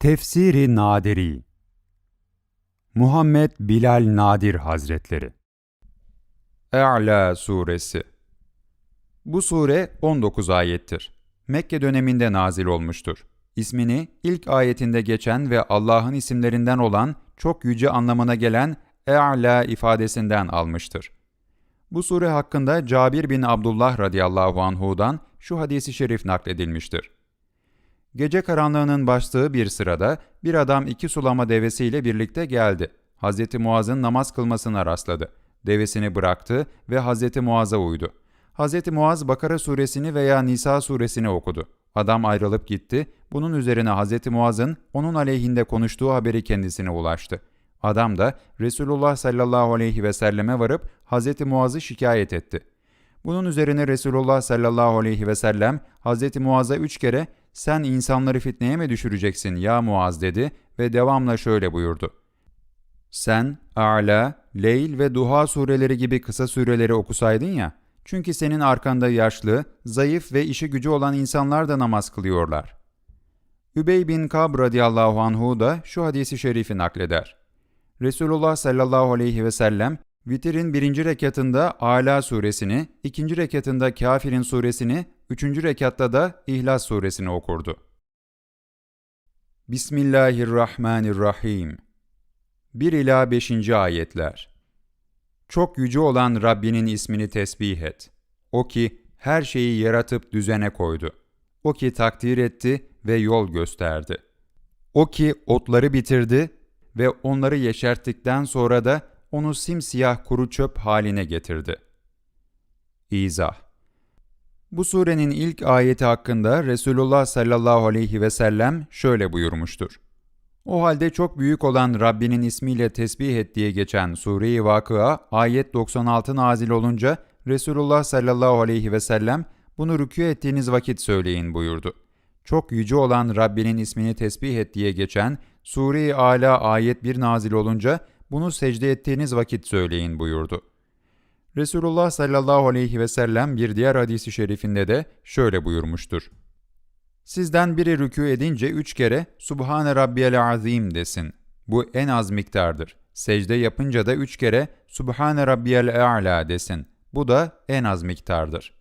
Tefsiri Nadiri Muhammed Bilal Nadir Hazretleri E'la Suresi Bu sure 19 ayettir. Mekke döneminde nazil olmuştur. İsmini ilk ayetinde geçen ve Allah'ın isimlerinden olan çok yüce anlamına gelen E'la ifadesinden almıştır. Bu sure hakkında Cabir bin Abdullah radıyallahu anhu'dan şu hadisi şerif nakledilmiştir. Gece karanlığının başladığı bir sırada bir adam iki sulama devesiyle birlikte geldi. Hz. Muaz'ın namaz kılmasına rastladı. Devesini bıraktı ve Hz. Muaz'a uydu. Hz. Muaz Bakara suresini veya Nisa suresini okudu. Adam ayrılıp gitti. Bunun üzerine Hz. Muaz'ın onun aleyhinde konuştuğu haberi kendisine ulaştı. Adam da Resulullah sallallahu aleyhi ve selleme varıp Hz. Muaz'ı şikayet etti. Bunun üzerine Resulullah sallallahu aleyhi ve sellem Hz. Muaz'a üç kere sen insanları fitneye mi düşüreceksin ya Muaz dedi ve devamla şöyle buyurdu. Sen A'la, Leyl ve Duha sureleri gibi kısa sureleri okusaydın ya, çünkü senin arkanda yaşlı, zayıf ve işi gücü olan insanlar da namaz kılıyorlar. Übey bin Kab radıyallahu anhu da şu hadisi şerifi nakleder. Resulullah sallallahu aleyhi ve sellem Vitir'in birinci rekatında Ala suresini, ikinci rekatında Kafir'in suresini, üçüncü rekatta da İhlas suresini okurdu. Bismillahirrahmanirrahim 1 ila 5. ayetler. Çok yüce olan Rabbinin ismini tesbih et. O ki her şeyi yaratıp düzene koydu. O ki takdir etti ve yol gösterdi. O ki otları bitirdi ve onları yeşerttikten sonra da onu simsiyah kuru çöp haline getirdi. İzah Bu surenin ilk ayeti hakkında Resulullah sallallahu aleyhi ve sellem şöyle buyurmuştur. O halde çok büyük olan Rabbinin ismiyle tesbih et diye geçen Sure-i Vakıa ayet 96 nazil olunca Resulullah sallallahu aleyhi ve sellem bunu rükû ettiğiniz vakit söyleyin buyurdu. Çok yüce olan Rabbinin ismini tesbih et diye geçen Sure-i Ala ayet 1 nazil olunca bunu secde ettiğiniz vakit söyleyin buyurdu. Resulullah sallallahu aleyhi ve sellem bir diğer hadisi şerifinde de şöyle buyurmuştur. Sizden biri rükû edince üç kere Subhane Rabbiyel Azim desin. Bu en az miktardır. Secde yapınca da üç kere Subhane Rabbiyel E'la desin. Bu da en az miktardır.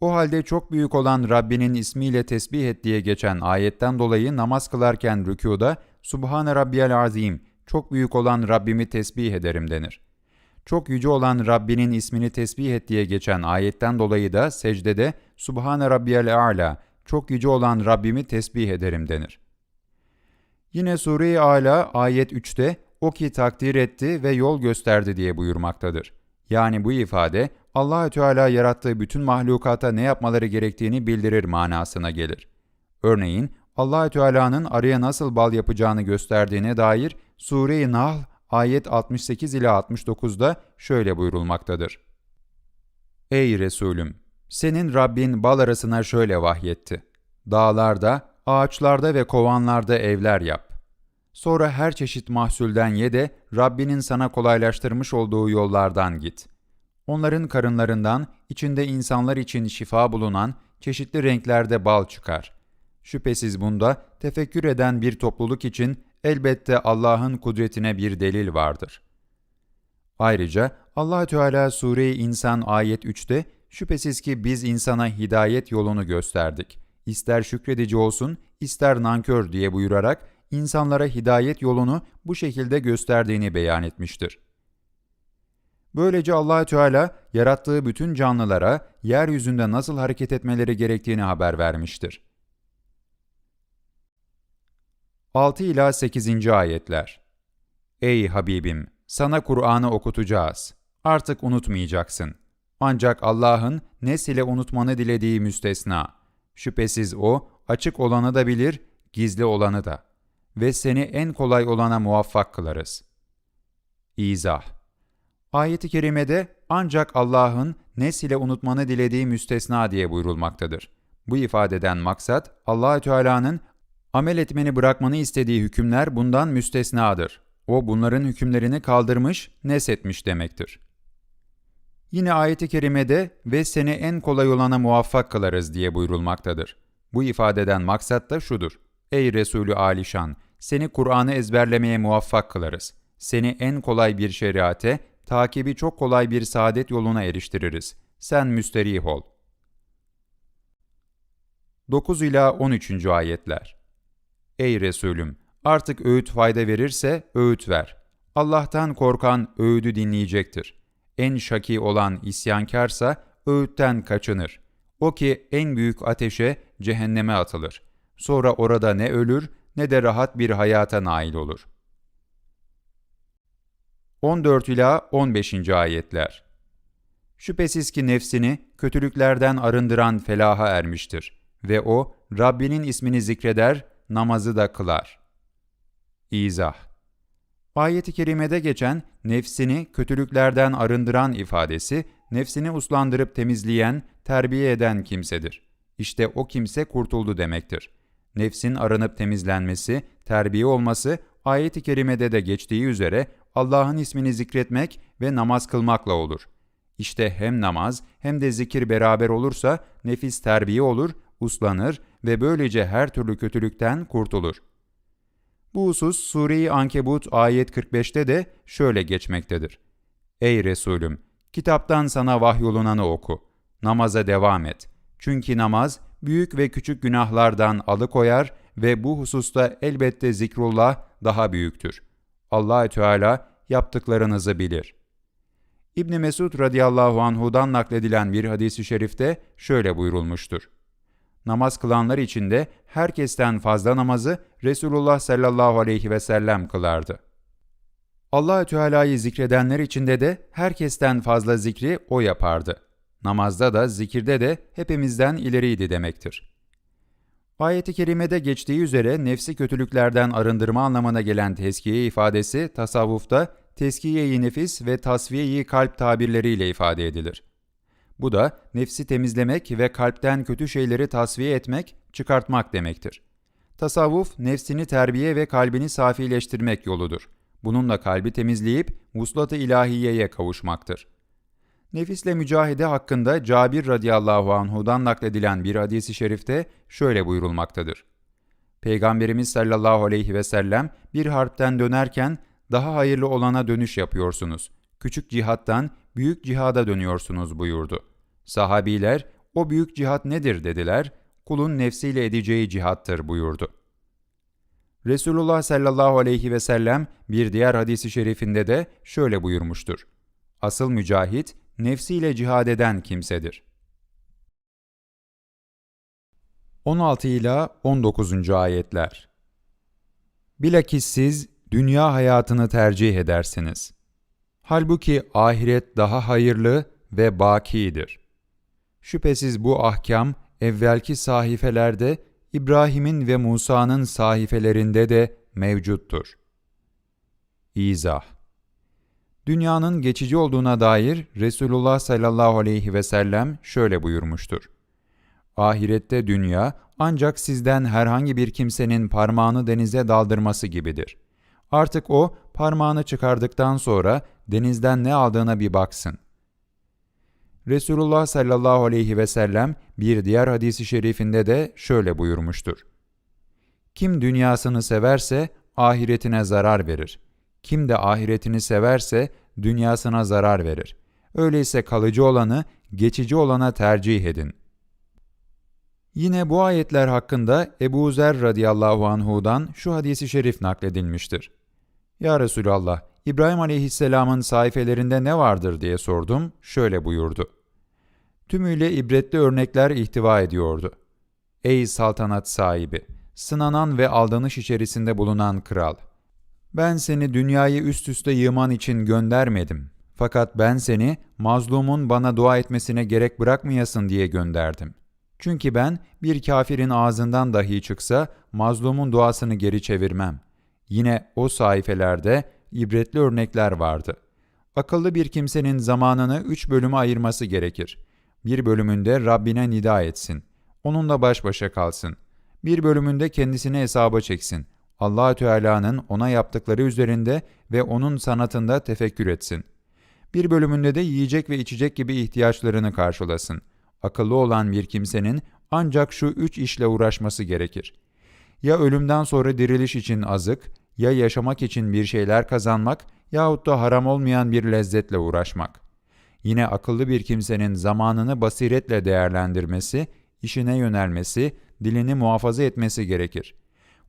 O halde çok büyük olan Rabbinin ismiyle tesbih et diye geçen ayetten dolayı namaz kılarken rükuda Subhane Rabbiyel Azim, çok büyük olan Rabbimi tesbih ederim denir. Çok yüce olan Rabbinin ismini tesbih et diye geçen ayetten dolayı da secdede Subhane Rabbiyel A'la, çok yüce olan Rabbimi tesbih ederim denir. Yine Sure-i Ala ayet 3'te o ki takdir etti ve yol gösterdi diye buyurmaktadır. Yani bu ifade Allahü Teala yarattığı bütün mahlukata ne yapmaları gerektiğini bildirir manasına gelir. Örneğin Allahü Teala'nın arıya nasıl bal yapacağını gösterdiğine dair Sure-i Nahl ayet 68 ila 69'da şöyle buyurulmaktadır. Ey Resulüm! Senin Rabbin bal arasına şöyle vahyetti. Dağlarda, ağaçlarda ve kovanlarda evler yap. Sonra her çeşit mahsulden ye de Rabbinin sana kolaylaştırmış olduğu yollardan git. Onların karınlarından içinde insanlar için şifa bulunan çeşitli renklerde bal çıkar. Şüphesiz bunda tefekkür eden bir topluluk için elbette Allah'ın kudretine bir delil vardır. Ayrıca Allah Teala Sure-i İnsan ayet 3'te şüphesiz ki biz insana hidayet yolunu gösterdik. İster şükredici olsun, ister nankör diye buyurarak insanlara hidayet yolunu bu şekilde gösterdiğini beyan etmiştir. Böylece Allah Teala yarattığı bütün canlılara yeryüzünde nasıl hareket etmeleri gerektiğini haber vermiştir. 6 ila 8. ayetler. Ey Habibim, sana Kur'an'ı okutacağız. Artık unutmayacaksın. Ancak Allah'ın nesile unutmanı dilediği müstesna. Şüphesiz o, açık olanı da bilir, gizli olanı da. Ve seni en kolay olana muvaffak kılarız. İzah Ayet-i kerimede ancak Allah'ın nesile unutmanı dilediği müstesna diye buyurulmaktadır. Bu ifadeden maksat Allahü Teala'nın amel etmeni bırakmanı istediği hükümler bundan müstesnadır. O bunların hükümlerini kaldırmış, nesetmiş demektir. Yine ayet-i kerimede ve seni en kolay olana muvaffak kılarız diye buyurulmaktadır. Bu ifadeden maksat da şudur. Ey Resulü Alişan! Seni Kur'an'ı ezberlemeye muvaffak kılarız. Seni en kolay bir şeriate, takibi çok kolay bir saadet yoluna eriştiririz. Sen müsterih ol. 9 ila 13. ayetler. Ey Resulüm, artık öğüt fayda verirse öğüt ver. Allah'tan korkan öğüdü dinleyecektir. En şaki olan isyankarsa öğütten kaçınır. O ki en büyük ateşe, cehenneme atılır. Sonra orada ne ölür ne de rahat bir hayata nail olur. 14 ila 15. ayetler. Şüphesiz ki nefsini kötülüklerden arındıran felaha ermiştir ve o Rabbinin ismini zikreder, namazı da kılar. İzah Ayet-i kerimede geçen nefsini kötülüklerden arındıran ifadesi, nefsini uslandırıp temizleyen, terbiye eden kimsedir. İşte o kimse kurtuldu demektir. Nefsin arınıp temizlenmesi, terbiye olması, ayet-i kerimede de geçtiği üzere Allah'ın ismini zikretmek ve namaz kılmakla olur. İşte hem namaz hem de zikir beraber olursa nefis terbiye olur, uslanır ve böylece her türlü kötülükten kurtulur. Bu husus Sure-i Ankebut ayet 45'te de şöyle geçmektedir. Ey Resulüm! Kitaptan sana vahyolunanı oku. Namaza devam et. Çünkü namaz büyük ve küçük günahlardan alıkoyar ve bu hususta elbette zikrullah daha büyüktür. Allahü Teala yaptıklarınızı bilir. İbn Mesud radıyallahu anhudan nakledilen bir hadisi şerifte şöyle buyurulmuştur. Namaz kılanlar içinde herkesten fazla namazı Resulullah sallallahu aleyhi ve sellem kılardı. Allahü Teala'yı zikredenler içinde de herkesten fazla zikri o yapardı. Namazda da zikirde de hepimizden ileriydi demektir. Ayet-i kerimede geçtiği üzere nefsi kötülüklerden arındırma anlamına gelen teskiye ifadesi tasavvufta teskiye-i nefis ve tasfiye-i kalp tabirleriyle ifade edilir. Bu da nefsi temizlemek ve kalpten kötü şeyleri tasfiye etmek, çıkartmak demektir. Tasavvuf, nefsini terbiye ve kalbini safileştirmek yoludur. Bununla kalbi temizleyip vuslat-ı ilahiyeye kavuşmaktır. Nefisle mücahede hakkında Cabir radıyallahu anhudan nakledilen bir hadisi şerifte şöyle buyurulmaktadır. Peygamberimiz sallallahu aleyhi ve sellem bir harpten dönerken daha hayırlı olana dönüş yapıyorsunuz. Küçük cihattan büyük cihada dönüyorsunuz buyurdu. Sahabiler, o büyük cihat nedir dediler, kulun nefsiyle edeceği cihattır buyurdu. Resulullah sallallahu aleyhi ve sellem bir diğer hadisi şerifinde de şöyle buyurmuştur. Asıl mücahit, nefsiyle cihad eden kimsedir. 16 ila 19. ayetler. Bilakis siz dünya hayatını tercih edersiniz. Halbuki ahiret daha hayırlı ve bakidir. Şüphesiz bu ahkam evvelki sahifelerde İbrahim'in ve Musa'nın sahifelerinde de mevcuttur. İzah Dünyanın geçici olduğuna dair Resulullah sallallahu aleyhi ve sellem şöyle buyurmuştur. Ahirette dünya ancak sizden herhangi bir kimsenin parmağını denize daldırması gibidir. Artık o parmağını çıkardıktan sonra denizden ne aldığına bir baksın. Resulullah sallallahu aleyhi ve sellem bir diğer hadisi şerifinde de şöyle buyurmuştur. Kim dünyasını severse ahiretine zarar verir. Kim de ahiretini severse dünyasına zarar verir. Öyleyse kalıcı olanı geçici olana tercih edin. Yine bu ayetler hakkında Ebu Zer radıyallahu anhudan şu hadisi şerif nakledilmiştir. Ya Resulallah, İbrahim aleyhisselamın sayfelerinde ne vardır diye sordum, şöyle buyurdu. Tümüyle ibretli örnekler ihtiva ediyordu. Ey saltanat sahibi, sınanan ve aldanış içerisinde bulunan kral! Ben seni dünyayı üst üste yığman için göndermedim. Fakat ben seni mazlumun bana dua etmesine gerek bırakmayasın diye gönderdim. Çünkü ben bir kafirin ağzından dahi çıksa mazlumun duasını geri çevirmem. Yine o sayfelerde ibretli örnekler vardı. Akıllı bir kimsenin zamanını üç bölüme ayırması gerekir. Bir bölümünde Rabbine nida etsin. Onunla baş başa kalsın. Bir bölümünde kendisini hesaba çeksin. Allahü Teala'nın ona yaptıkları üzerinde ve onun sanatında tefekkür etsin. Bir bölümünde de yiyecek ve içecek gibi ihtiyaçlarını karşılasın. Akıllı olan bir kimsenin ancak şu üç işle uğraşması gerekir. Ya ölümden sonra diriliş için azık, ya yaşamak için bir şeyler kazanmak yahut da haram olmayan bir lezzetle uğraşmak. Yine akıllı bir kimsenin zamanını basiretle değerlendirmesi, işine yönelmesi, dilini muhafaza etmesi gerekir.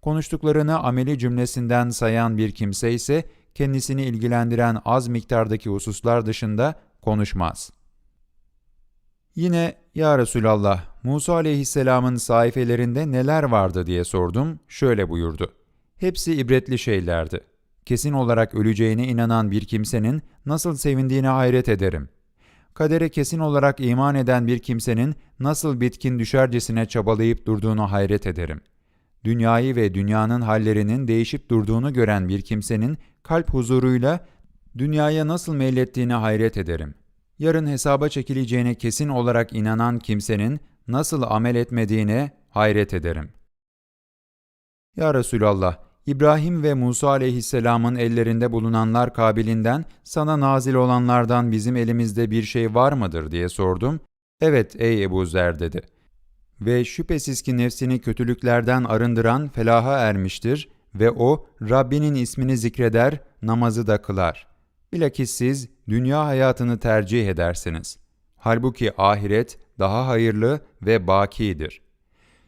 Konuştuklarını ameli cümlesinden sayan bir kimse ise kendisini ilgilendiren az miktardaki hususlar dışında konuşmaz. Yine ya Resulallah Musa aleyhisselamın sayfelerinde neler vardı diye sordum, şöyle buyurdu. Hepsi ibretli şeylerdi. Kesin olarak öleceğine inanan bir kimsenin nasıl sevindiğine hayret ederim. Kadere kesin olarak iman eden bir kimsenin nasıl bitkin düşercesine çabalayıp durduğunu hayret ederim. Dünyayı ve dünyanın hallerinin değişip durduğunu gören bir kimsenin kalp huzuruyla dünyaya nasıl meylettiğine hayret ederim. Yarın hesaba çekileceğine kesin olarak inanan kimsenin nasıl amel etmediğine hayret ederim. Ya Resulallah, İbrahim ve Musa aleyhisselamın ellerinde bulunanlar kabilinden sana nazil olanlardan bizim elimizde bir şey var mıdır diye sordum. Evet ey Ebu Zer dedi. Ve şüphesiz ki nefsini kötülüklerden arındıran felaha ermiştir ve o Rabbinin ismini zikreder, namazı da kılar. Bilakis siz dünya hayatını tercih edersiniz. Halbuki ahiret daha hayırlı ve bakidir.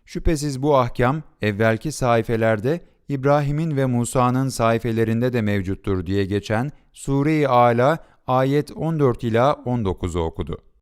Şüphesiz bu ahkam evvelki sayfelerde İbrahim'in ve Musa'nın sayfelerinde de mevcuttur diye geçen Sure-i Ala ayet 14 ila 19'u okudu.